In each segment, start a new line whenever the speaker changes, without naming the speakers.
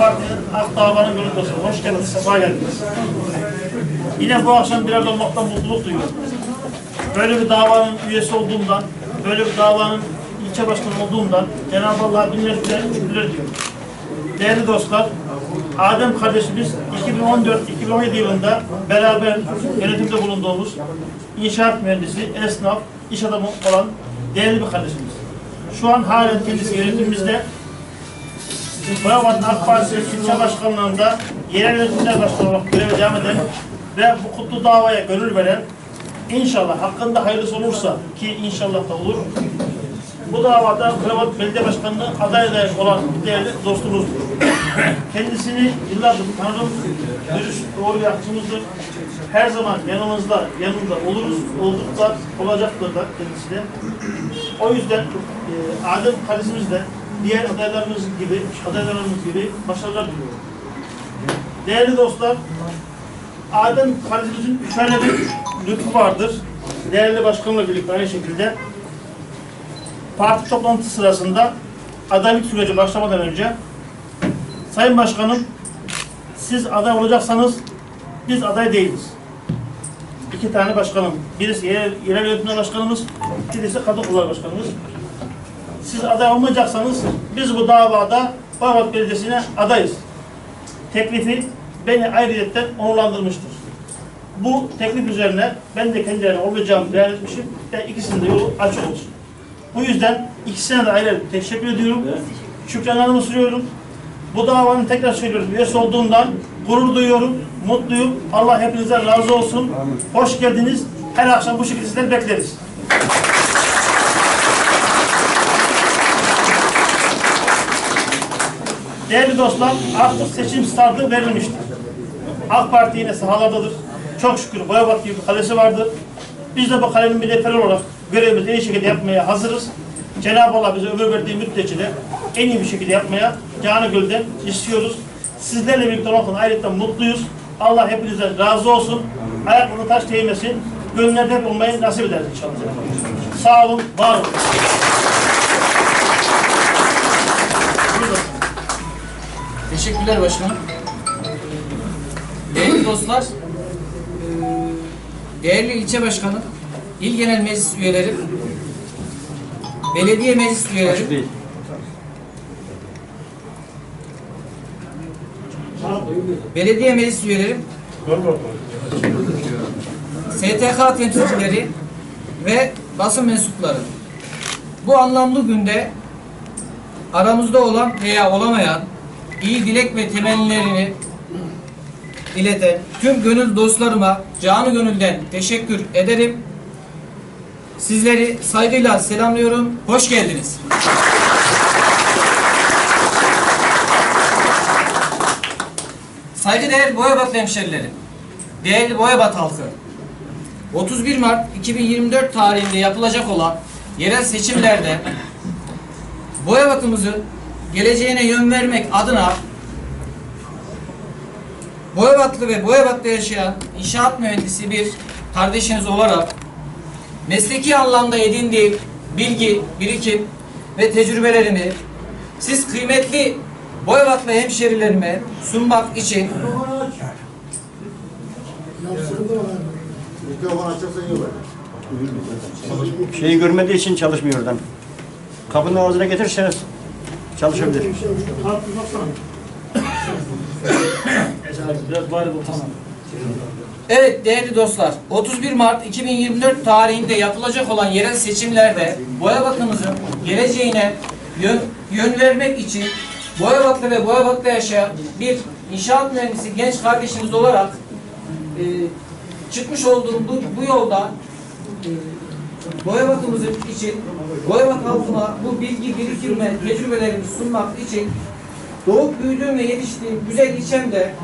Parti'nin Akdağ'ın gönül dostu. Hoş geldiniz, sefa geldiniz. Yine bu akşam bir arada olmaktan mutluluk duyuyorum. Böyle bir davanın üyesi olduğumdan, böyle bir davanın ilçe başkanı olduğumdan Cenab-ı Allah'a binlerce şükürler ediyorum. Değerli dostlar, Adem kardeşimiz 2014-2017 yılında beraber yönetimde bulunduğumuz inşaat mühendisi, esnaf, iş adamı olan değerli bir kardeşimiz. Şu an halen kendisi yönetimimizde. Boyabat AK Partisi ilçe başkanlığında yerel yönetimler başkanı olarak göreve devam eden ve bu kutlu davaya gönül veren inşallah hakkında hayırlısı olursa ki inşallah da olur bu davada Kravat Belediye Başkanlığı aday adayı olan değerli dostumuzdur. Kendisini yıllardır tanırım, dürüst, doğru yakışımızdır. Her zaman yanımızda, yanında oluruz, olduk da, olacaktır da kendisi. O yüzden e, Adem kardeşimiz de diğer adaylarımız gibi, adaylarımız gibi başarılar diliyorum. Değerli dostlar, Adem kardeşimizin şöyle bir lütfu vardır. Değerli başkanla birlikte aynı şekilde parti toplantısı sırasında adaylık süreci başlamadan önce Sayın Başkanım siz aday olacaksanız biz aday değiliz. İki tane başkanım. Birisi yerel, yerel yönetimler başkanımız, birisi kadın kolları başkanımız. Siz aday olmayacaksanız biz bu davada Bağdat Belediyesi'ne adayız. Teklifi beni ayrıyetten onurlandırmıştır. Bu teklif üzerine ben de kendilerine olacağımı beyan etmişim ve ikisinin de yolu açık olsun. Bu yüzden ikisine de ayrı teşekkür ediyorum. Şükranlarımı sunuyorum. Bu davanın tekrar söylüyorum üyesi olduğumdan gurur duyuyorum, mutluyum. Allah hepinizden razı olsun. Hoş geldiniz. Her akşam bu şekilde sizleri bekleriz. Değerli dostlar, artık seçim startı verilmiştir. AK Parti yine sahalardadır. Çok şükür Boyabat gibi bir kalesi vardır. Biz de bu kalenin bir deferi olarak görevimizi en iyi şekilde yapmaya hazırız. Cenab-ı Allah bize ömür verdiği müddetçe de en iyi bir şekilde yapmaya canı gölden istiyoruz. Sizlerle birlikte olmaktan ayrıca mutluyuz. Allah hepinizden razı olsun. Ayaklarına taş değmesin. Gönüllerde hep olmayı nasip ederiz inşallah. Sağ olun, var olun.
Teşekkürler başkanım. Değerli dostlar, değerli ilçe başkanı, il genel meclis üyeleri, belediye meclis üyeleri, belediye meclis üyeleri, STK temsilcileri ve basın mensupları. Bu anlamlı günde aramızda olan veya olamayan iyi dilek ve temennilerini ileten tüm gönül dostlarıma canı gönülden teşekkür ederim. Sizleri saygıyla selamlıyorum. Hoş geldiniz. Saygıdeğer Boyabat hemşerilerim, değerli Boyabat halkı, 31 Mart 2024 tarihinde yapılacak olan yerel seçimlerde Boyabat'ımızın geleceğine yön vermek adına Boyabatlı ve Boyabat'ta yaşayan inşaat mühendisi bir kardeşiniz olarak mesleki anlamda edindiğim bilgi, birikim ve tecrübelerimi siz kıymetli Boyabatlı hemşerilerime sunmak için.
Şeyi görmediği için çalışmıyor oradan. Kapının ağzına getirseniz çalışabilir.
Evet değerli dostlar, 31 Mart 2024 tarihinde yapılacak olan yerel seçimlerde Boyabat'ımızın geleceğine yön, yön vermek için Boyabat'ta ve Boyabat'ta yaşayan bir inşaat mühendisi genç kardeşimiz olarak e, çıkmış olduğum bu, bu yolda e, Boyabat'ımızın için Boyabat halkına bu bilgi birikim ve tecrübelerimi sunmak için doğup büyüdüğüm ve yetiştiğim güzel ilçemde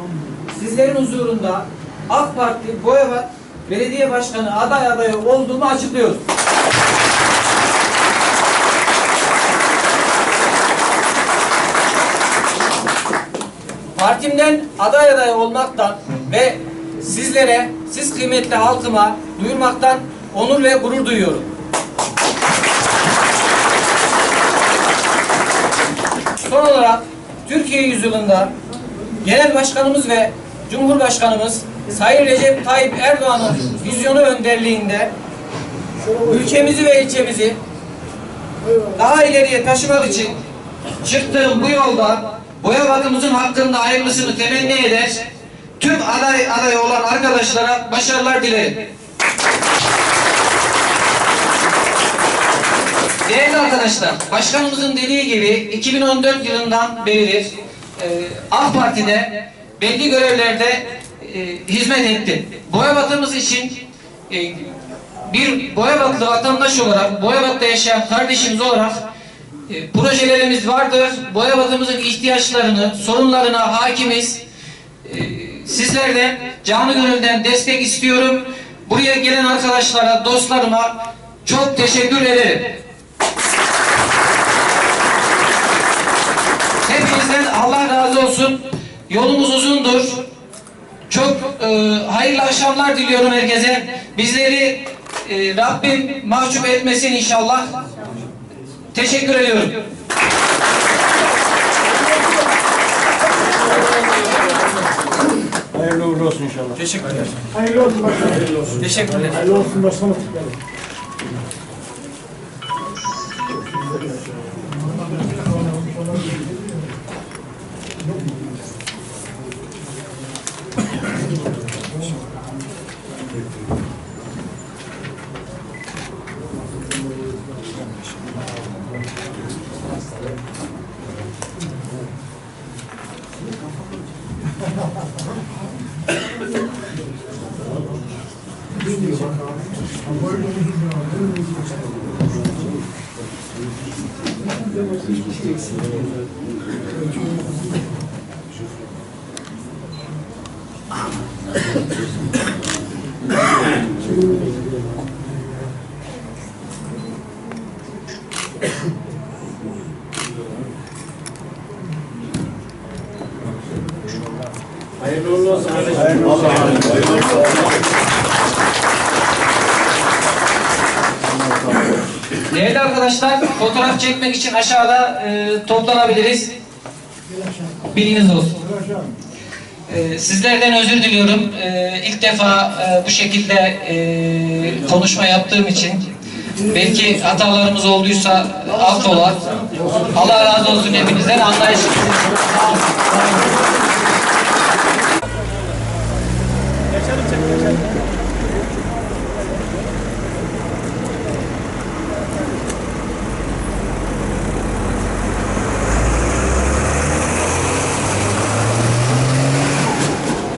sizlerin huzurunda AK Parti Boyabat Belediye Başkanı aday adayı olduğumu açıklıyorum. Partimden aday adayı olmaktan ve sizlere, siz kıymetli halkıma duyurmaktan onur ve gurur duyuyorum. Son olarak Türkiye yüzyılında Genel Başkanımız ve Cumhurbaşkanımız Sayın Recep Tayyip Erdoğan'ın vizyonu önderliğinde ülkemizi ve ilçemizi daha ileriye taşımak için çıktığım bu yolda boya bakımımızın hakkında hayırlısını temenni eder. Tüm aday adayı olan arkadaşlara başarılar dilerim. Değerli arkadaşlar, başkanımızın dediği gibi 2014 yılından beridir e, AK Parti'de belli görevlerde e, hizmet etti. Boyabat'ımız için e, bir Boyabatlı vatandaş olarak, Boyabat'ta yaşayan kardeşimiz olarak e, projelerimiz vardır. Boyabat'ımızın ihtiyaçlarını, sorunlarına hakimiz. E, sizlerden canı gönülden destek istiyorum. Buraya gelen arkadaşlara, dostlarıma çok teşekkür ederim. Hepinizden Allah razı olsun. Yolumuz uzundur. Çok e, hayırlı akşamlar diliyorum herkese. Bizleri e, Rabbim mahcup etmesin inşallah. Teşekkür ediyorum.
Hayırlı uğurlu olsun inşallah.
Teşekkürler.
Hayırlı olsun başkanım. Hayırlı olsun.
Teşekkürler.
Hayırlı olsun başkanım. Hayırlı olsun. Hayırlı olsun. Hayırlı olsun.
Değerli arkadaşlar, fotoğraf çekmek için aşağıda e, toplanabiliriz. Bilginiz olsun. E, sizlerden özür diliyorum. E, ilk defa e, bu şekilde e, konuşma yaptığım için belki hatalarımız olduysa affola. Allah razı olsun hepinizden anlayışınız.